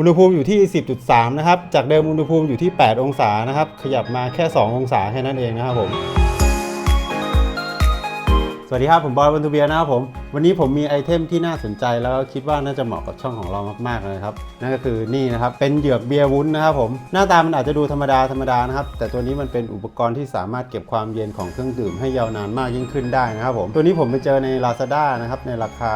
อุณหภูมิอยู่ที่ 10.3 นะครับ จากเดิมอุณหภูมิอยู่ที่ 8 องศานะครับ ขยับมาแค่ 2 องศาแค่นั้นเองนะครับผม สวัสดีครับ ผมบอยวันทูเบีย์นะครับผม วันนี้ผมมีไอเทมที่น่าสนใจแล้วก็คิดว่าน่าจะเหมาะกับช่องของเรามากๆเลยครับนั่นก็คือนี่นะครับเป็นเหยือกเบียร์วุ้นนะครับผมหน้าตามันอาจจะดูธรรมดาธรรมดานะครับแต่ตัวนี้มันเป็นอุปกรณ์ที่สามารถเก็บความเย็นของเครื่องดื่มให้ยาวนานมากยิ่งขึ้นได้นะครับผมตัวนี้ผมไปเจอใน Lazada นะครับในราคา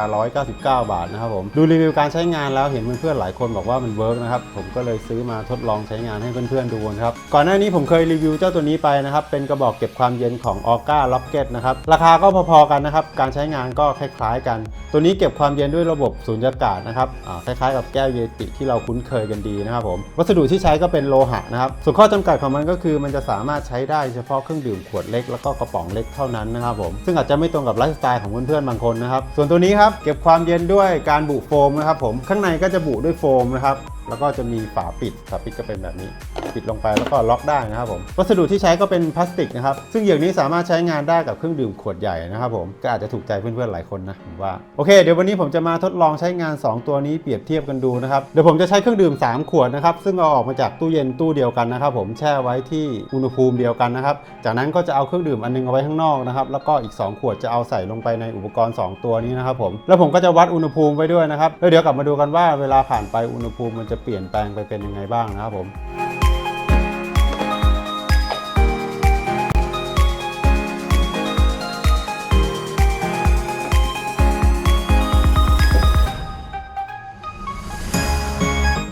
199 บาทนะครับผมดูรีวิวการใช้งานแล้วเห็นเพื่อนๆหลายคนบอกว่ามันเวิร์กนะครับผมก็เลยซื้อมาทดลองใช้งานให้เพื่อนๆดูนะครับก่อนหน้านี้ผมเคยรีวิวเจ้าตัวนี้ไปนะครับเป็นกระบอกเก็บความเย็นของ o r g a Rocket นะครับราคาก็พอๆกันนะครับการใช้งานก็คล้ายๆกัน ตัวนี้เก็บความเย็นด้วยระบบสูญญากาศนะครับคล้ายๆกับแก้วเยติที่เราคุ้นเคยกันดีนะครับผมวัสดุที่ใช้ก็เป็นโลหะนะครับส่วนข้อจำกัดของมันก็คือมันจะสามารถใช้ได้เฉพาะเครื่องดื่มขวดเล็กแล้วก็กระป๋องเล็กเท่านั้นนะครับผมซึ่งอาจจะไม่ตรงกับไลฟ์สไตล์ของเพื่อนๆบางคนนะครับส่วนตัวนี้ครับเก็บความเย็นด้วยการบุโฟมนะครับผมข้างในก็จะบุด้วยโฟมนะครับแล้วก็จะมีฝาปิด ฝาปิดก็เป็นแบบนี้ ปิดลงไปแล้วก็ล็อกได้นะครับผม วัสดุที่ใช้ก็เป็นพลาสติกนะครับ ซึ่งอย่างนี้สามารถใช้งานได้กับเครื่องดื่มขวดใหญ่นะครับผม ก็อาจจะถูกใจเพื่อนๆหลายคนนะผมว่า โอเค เดี๋ยววันนี้ผมจะมาทดลองใช้งาน 2 ตัวนี้เปรียบเทียบกันดูนะครับ เดี๋ยวผมจะใช้เครื่องดื่ม 3 ขวดนะครับ ซึ่งเอาออกมาจากตู้เย็นตู้เดียวกันนะครับผม แช่ไว้ที่อุณหภูมิเดียวกันนะครับ จากนั้นก็จะเอาเครื่องดื่มอันนึงเอาไว้ข้างนอกนะครับ แล้วก็อีก 2 ขวดจะเอาใส่ลงไปในอุปกรณ์ 2 ตัวนี้นะครับผม แล้วผมก็จะวัดอุณหภูมิไว้ด้วยนะครับแล้วเดี๋ยวกลับมาดูกันว่าเวลาผ่านไปอุณหภูมิมันจะเปลี่ยนแปลงไปเป็นยังไงบ้างนะครับผม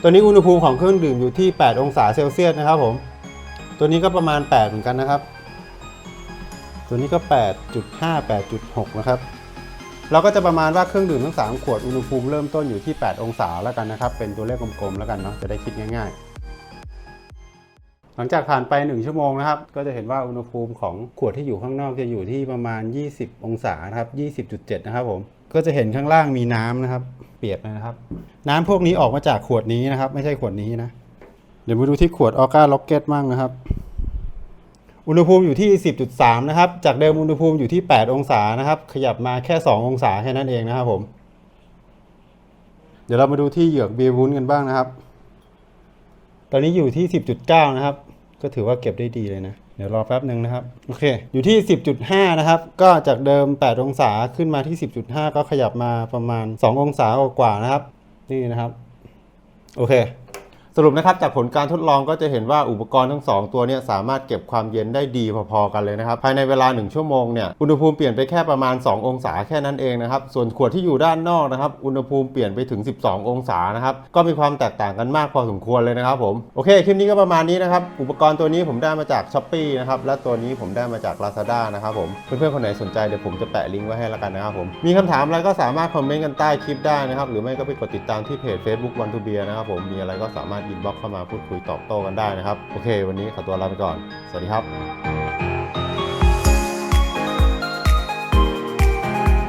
ตัวนี้อุณหภูมิของเครื่องดื่มอยู่ที่ 8 องศาเซลเซียสนะครับผม ตัวนี้ก็ประมาณ 8 เหมือนกันนะครับ ตัวนี้ก็ 8.5 8.6 นะครับ เราก็จะประมาณว่าเครื่องดื่มทั้ง 3 ขวดอุณหภูมิเริ่มต้นอยู่ที่ 8 องศาแล้วกันนะครับ เป็นตัวเลขกลมๆแล้วกันเนาะจะได้คิดง่ายๆ หลังจากผ่านไป 1 ชั่วโมงนะครับ ก็จะเห็นว่าอุณหภูมิของขวดที่อยู่ข้างนอกจะอยู่ที่ประมาณ 20 องศานะครับ 20.7 นะครับผมก็จะเห็นข้างล่างมีน้ำนะครับ เปียกนะครับ น้ำพวกนี้ออกมาจากขวดนี้นะครับ ไม่ใช่ขวดนี้นะ เดี๋ยวมาดูที่ขวดออก้าล็อกเก็ตมั่งนะครับ อุณหภูมิอยู่ที่ 10.3 นะครับ จากเดิมอุณหภูมิอยู่ที่ 8 องศานะครับ ขยับมาแค่ 2 องศาแค่นั้นเองนะครับผม เดี๋ยวเรามาดูที่เหยือกเบียร์วุ้นกันบ้างนะครับ ตอนนี้อยู่ที่ 10.9 นะครับ ก็ถือว่าเก็บได้ดีเลยนะ เดี๋ยวรอแป๊บหนึ่งนะครับ โอเค อยู่ที่ 10.5 นะครับ ก็จากเดิม 8 องศาขึ้นมาที่ 10.5 ก็ขยับมาประมาณ 2 องศากว่าๆนะครับ นี่นะครับ โอเค สรุปนะครับจากผลการทดลองก็จะเห็นว่าอุปกรณ์ทั้ง 2 ตัวเนี่ยสามารถเก็บความเย็นได้ดีพอๆกันเลยนะครับ ภายในเวลา 1 ชั่วโมงเนี่ยอุณหภูมิเปลี่ยนไปแค่ประมาณ 2 องศาแค่นั้นเองนะครับ ส่วนขวดที่อยู่ด้านนอกนะครับอุณหภูมิเปลี่ยนไปถึง 12 องศานะครับก็มีความแตกต่างกันมากพอสมควรเลยนะครับผมโอเคคลิปนี้ก็ประมาณนี้นะครับอุปกรณ์ตัวนี้ผมได้มาจาก s h อ p e e นะครับและตัวนี้ผมได้มาจาก Lazada นะครับผมเพื่อนๆคนไหนสนใจเดี๋ยวผมจะแปะลิงก์ไว้ให้แล้วกันนะครับผมมีคำถามอะไรก็สามารถคอมเมนต์กันใต้คลิปได้นะครับหรือไม่ก็ไปกดติดตามที่เพจ Facebook One to Beer นะครับผมมีอะไรก็สามารถอินบ็อกเข้ามาพูดคุยตอบโต้กันได้นะครับ โอเค วันนี้ขอตัวลาไปก่อน สวัสดีครับ